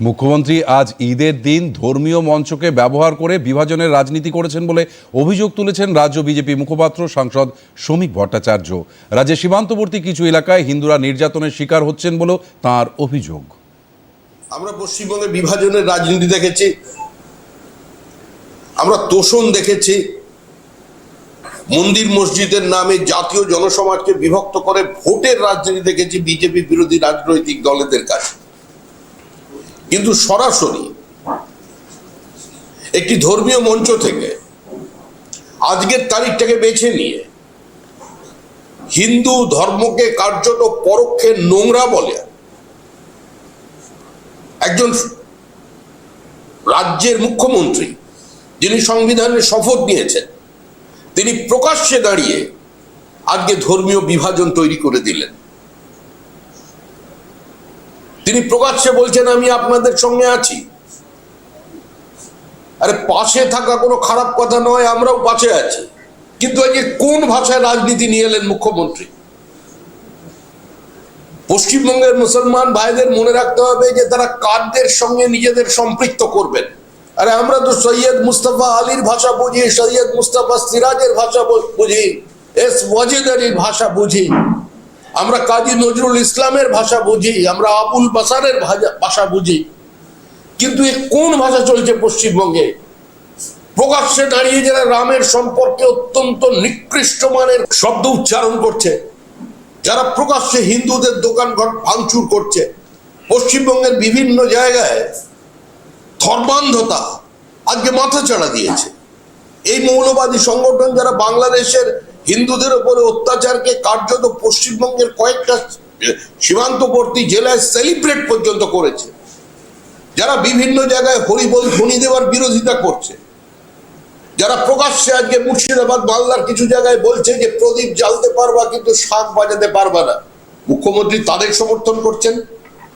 মুখ্যমন্ত্রী আজ ঈদের দিন ধর্মীয় মঞ্চকে ব্যবহার করে বিভাজনের রাজনীতি করেছেন বলে অভিযোগ তুলেছেন রাজ্য বিজেপি মুখপাত্র সাংসদ শ্রমিক ভট্টাচার্য। রাজ্যের সীমান্তবর্তী কিছু এলাকায় হিন্দুরা নির্যাতনের শিকার হচ্ছেন বলেও তার অভিযোগ। আমরা পশ্চিমবঙ্গে বিভাজনের রাজনীতি দেখেছি। আমরা তোষণ দেখেছি। মন্দির মসজিদের নামে জাতীয় জনসমাজকে বিভক্ত করে ভোটের রাজনীতি দেখেছি বিজেপি বিরোধী রাজনৈতিক দলেদের কাছে। কিন্তু সরাসরি একটি ধর্মীয় মঞ্চ থেকে আজকের তারিখটাকে বেছে নিয়ে হিন্দু ধর্মকে কার্যত পরোক্ষে নোংরা বলে একজন রাজ্যের মুখ্যমন্ত্রী যিনি সংবিধানের শপথ নিয়েছেন, তিনি প্রকাশ্যে দাঁড়িয়ে আজকে ধর্মীয় বিভাজন তৈরি করে দিলেন। তিনি প্রকাশ্যে বলছেন, আমি আপনাদের সঙ্গে আছি। আরে, পাশে থাকা কোনো খারাপ কথা নয়, আমরাও পাশে আছি। কিন্তু আজকে কোন ভাষায় রাজনীতি নিয়ে এলেন মুখ্যমন্ত্রী? পশ্চিমবঙ্গের মুসলমান ভাইদের মনে রাখতে হবে যে, তারা কারদের সঙ্গে নিজেদের সম্পৃক্ত করবেন? আরে, আমরা তো সৈয়দ মুস্তাফা আলীর ভাষা বুঝি, সৈয়দ মুস্তাফা সিরাজের ভাষা বুঝি, এস ওয়াজিদ আলীর ভাষা বুঝি। আমরা কাজী নজরুল ইসলামের ভাষা বুঝি, আমরা আবুল বাসারের ভাষা- বুঝি। কিন্তু এ কোন ভাষা চলছে পশ্চিমবঙ্গে? প্রকাশ্যে দাঁড়িয়ে যারা রামের সম্পর্কে অত্যন্ত নিকৃষ্ট মানের শব্দ উচ্চারণ করছে, যারা প্রকাশ্যে হিন্দুদের দোকানঘর ভাঙচুর করছে, পশ্চিমবঙ্গের বিভিন্ন জায়গায় ধর্মান্ধতা আজকে মাথা চাড়া দিয়েছে। এই মৌলবাদী সংগঠন যারা বাংলাদেশের হিন্দুদের উপরে অত্যাচারকে কার্যত পশ্চিমবঙ্গের কয়েকটা সীমান্তবর্তী জেলায় সেলিব্রেট পর্যন্ত করেছে। যারা বিভিন্ন জায়গায় হরিবল ধ্বনি দেওয়ার বিরোধিতা করছে। যারা প্রকাশ্যে আজকে মুর্শিদাবাদ, মালদার কিছু জায়গায় বলছে যে প্রদীপ জ্বালতে পারবা কিন্তু শাক বাজাতে পারবা না। মুখ্যমন্ত্রী তাদের সমর্থন করছেন।